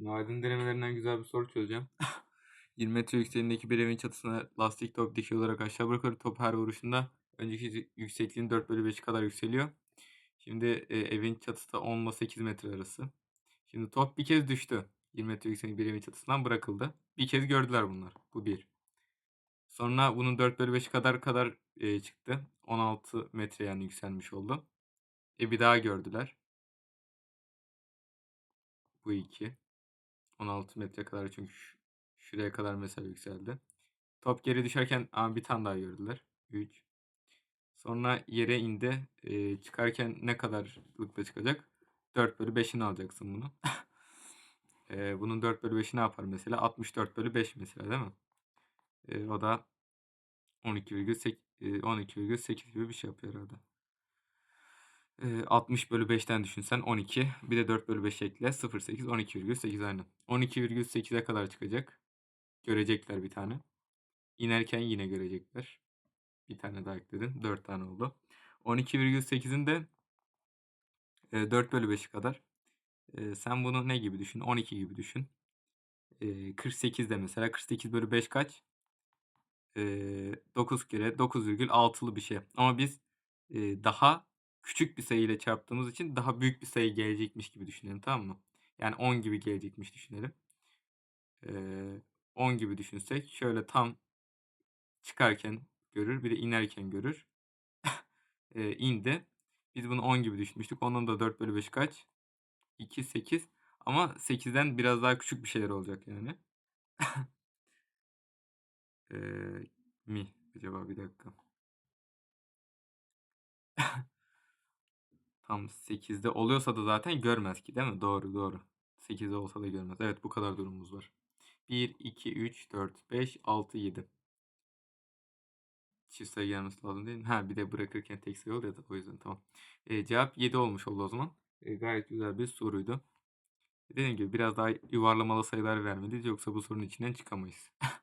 Şimdi aydın denemelerinden güzel bir soru çözeceğim. 20 metre yüksekliğindeki bir evin çatısına lastik top dikey olarak aşağı bırakılır. Top her vuruşunda önceki yüksekliğin 4 bölü 5'i kadar yükseliyor. Şimdi e, evin çatısı da 10 ile 8 metre arası. Şimdi top bir kez düştü. 20 metre yüksekliğindeki bir evin çatısından bırakıldı. Bir kez gördüler bunlar. Bu bir. Sonra bunun 4 bölü 5'i kadar kadar e, çıktı. 16 metre yani yükselmiş oldu. E bir daha gördüler. Bu 2. 16 metre kadar çünkü şuraya kadar mesela yükseldi. Top geri düşerken aa, bir tane daha gördüler. 3. Sonra yere indi. Ee, çıkarken ne kadarlıkla çıkacak? 4 bölü 5'ini alacaksın bunu. Ee, bunun 4 bölü 5'i ne yapar mesela? 64 bölü 5 mesela değil mi? Ee, o da 12,8 e, 12,8 gibi bir şey yapıyor herhalde. Ee, 60 bölü 5'ten düşünsen 12. Bir de 4 bölü 5 ekle. 0,8 12,8 aynen. 12,8'e kadar çıkacak. Görecekler bir tane. İnerken yine görecekler. Bir tane daha ekledin. 4 tane oldu. 12,8'in de e, 4 bölü 5'i kadar. Sen bunu ne gibi düşün? 12 gibi düşün. E, 48 de mesela. 48 bölü 5 kaç? E, 9 kere 9,6'lı bir şey. Ama biz daha küçük bir sayı ile çarptığımız için daha büyük bir sayı gelecekmiş gibi düşünelim tamam mı? Yani 10 gibi gelecekmiş düşünelim. E, 10 gibi düşünsek şöyle tam çıkarken görür bir de inerken görür. e, indi. Biz bunu 10 gibi düşünmüştük. Onun da 4 bölü 5 kaç? 2, 8. Ama 8'den biraz daha küçük bir şeyler olacak yani. Ee, mi acaba bir dakika. Tam 8'de oluyorsa da zaten görmez ki değil mi? Doğru doğru. 8'de olsa da görmez. Evet bu kadar durumumuz var. 1, 2, 3, 4, 5, 6, 7. Çift sayı gelmesi lazım değil mi? Ha bir de bırakırken tek sayı oluyor da o yüzden tamam. Ee, cevap 7 olmuş oldu o zaman. Ee, gayet güzel bir soruydu. Dediğim gibi biraz daha yuvarlamalı sayılar vermeliyiz yoksa bu sorunun içinden çıkamayız.